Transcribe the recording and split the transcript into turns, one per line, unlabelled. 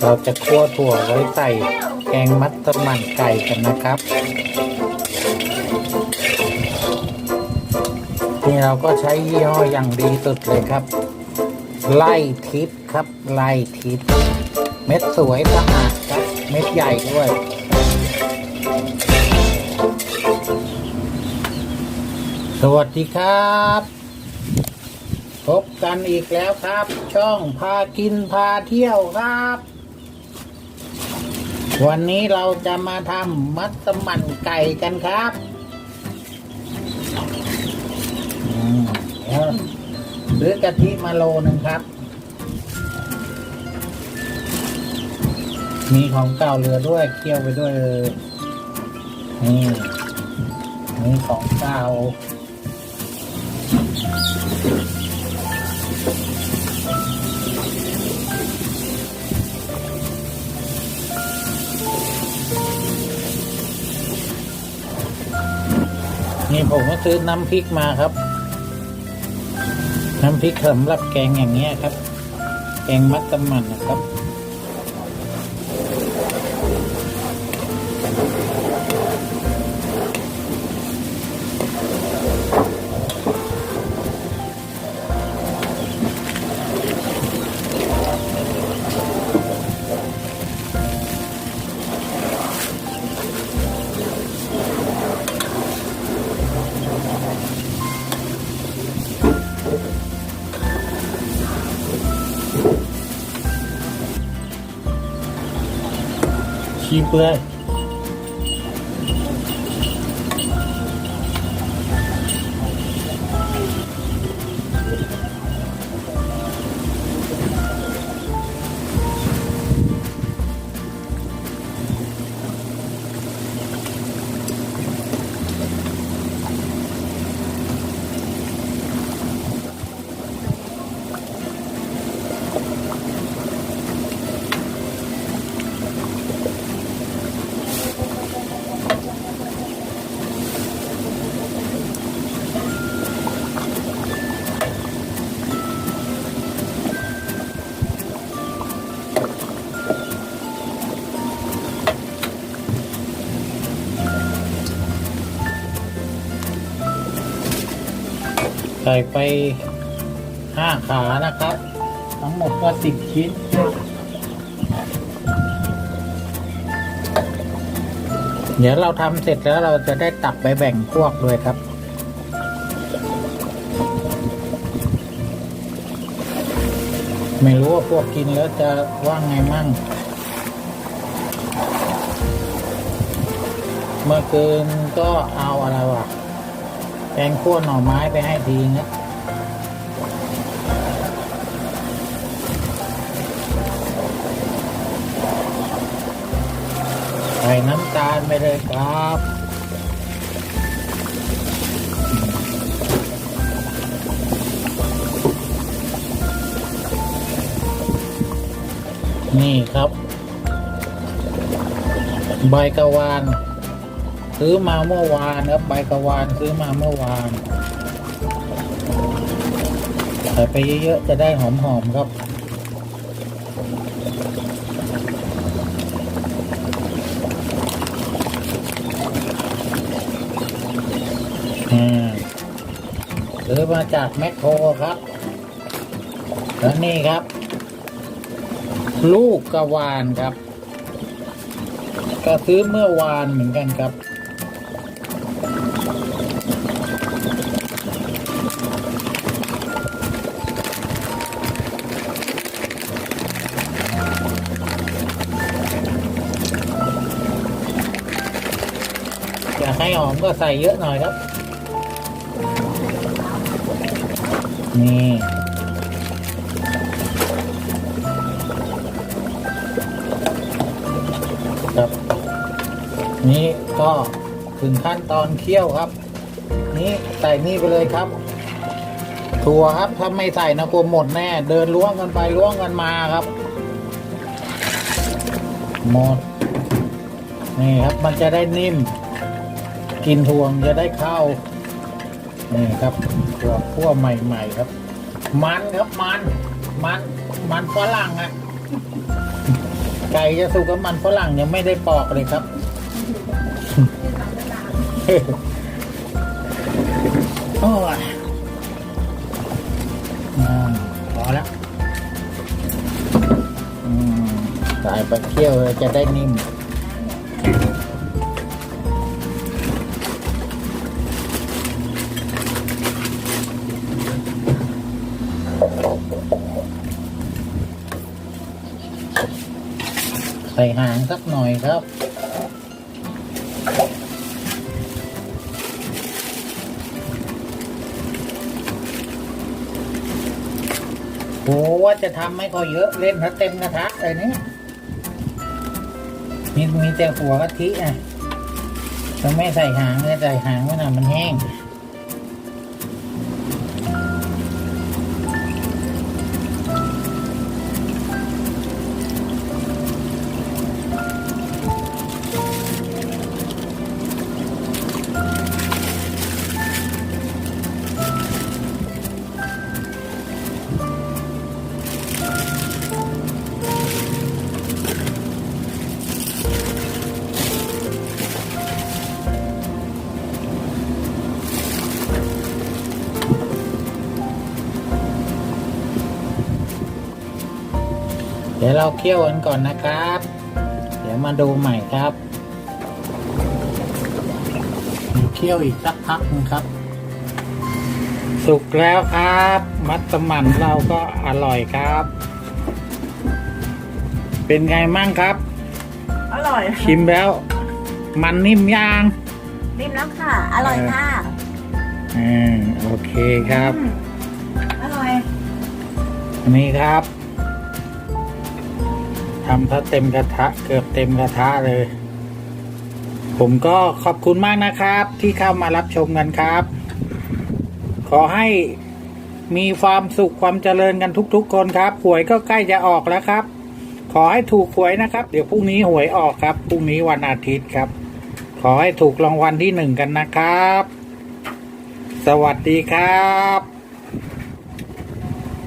เราจะคั่วถั่วไว้ใส่แกงมัสมั่นไก่กันนะครับนี่เราก็ใช้ยี่ห้ออย่างดีสุดเลยครับ ไล่ทิพย์ครับไล่ทิพย์เม็ดสวยสะอาดครับเม็ดใหญ่ด้วยสวัสดีครับ พบกันอีกแล้วครับ ช่องพากินพาเที่ยวครับ วันนี้เราจะมาทำมัสมั่นไก่กันครับอืมเดี๋ยวซื้อกะทิมาโลนึงครับ มีของเก่าเหลือด้วยเคี่ยวไปด้วยเลยนี่นี่ของเก่า ผมก็ซื้อน้ำพริกมาครับ น้ำพริกสำหรับแกงอย่างเงี้ยครับ แกงมัสมั่นนะครับ ชีเใส่ไปห้าขานะครับ ทั้งหมดก็สิบชิ้นเดี๋ยวเราทำเสร็จแล้วเราจะได้ตักไปแบ่งพวกด้วยครับ ไม่รู้ว่าพวกกินแล้วจะว่างไงมั่ง เมื่อคืนก็เอาอะไรวะ แกงขั้วหน่อไม้ไปให้ทีนะใส่น้ำตาลไปเลยครับนี่ครับ ใบกะวาน ซื้อมาเมื่อวานครับใบกระวานซื้อมาเมื่อวานใส่ไปเยอะๆจะได้หอมๆครับอ่าซื้อมาจากแมคโครครับ แล้วนี่ครับ ลูกกระวานครับ ก็ซื้อเมื่อวานเหมือนกันครับากให้หอมก็ใส่เยอะหน่อยครับ นี่ครับ นี่ก็ถึงขั้นตอนเคี่ยวครับ นี่ใส่นี่ไปเลยครับ ถั่วครับถ้าไม่ใส่นะกลัวหมดแน่ เดินล้วงกันไปล้วงกันมาครับ หมด นี่ครับมันจะได้นิ่ม กินถั่วมันจะได้เข้านี่ครับถั่วคั่วใหม่ ๆ ครับ มันครับมันมันมันฝรั่งอะไก่จะสุกกับมันฝรั่งยังไม่ได้ปอกเลยครับโอ้ยพอแล้วอืมใส่ไปเคี่ยวจะได้นิ่ม ใส่หางสักหน่อยครับ โหว่าจะทำไม่ค่อยเยอะเล่นถ้าเต็มกระทะเลยนี่มีมีแต่หัวกะทิอะจะไม่ใส่หางเลยใส่หางไว้น่ะมันแห้ง ดี๋ยวเราเคี่ยวกันก่อนนะครับ เดี๋ยวมาดูใหม่ครับเคี่ยวอีกสักพักนึงครับ สุกแล้วครับ มัสมั่นเราก็อร่อยครับ เป็นไงมั่งครับ
อร่อย
ชิมแล้ว มันนิ่มย่าง
นิ่มแล้วค่ะ อร่อยค่ะ
อ่าโอเคครับ
อืมอร่อย
นี่ครับ ทำถ้าเต็มกระทะเกือบเต็มกระทะเลย ผมก็ขอบคุณมากนะครับ ที่เข้ามารับชมกันครับ ขอให้มีความสุขความเจริญกันทุก ๆ คนครับ หวยก็ใกล้จะออกแล้วครับ ขอให้ถูกหวยนะครับ เดี๋ยวพรุ่งนี้หวยออกครับ พรุ่งนี้วันอาทิตย์ครับ ขอให้ถูกรางวัลที่หนึ่งกันนะครับ สวัสดีครับ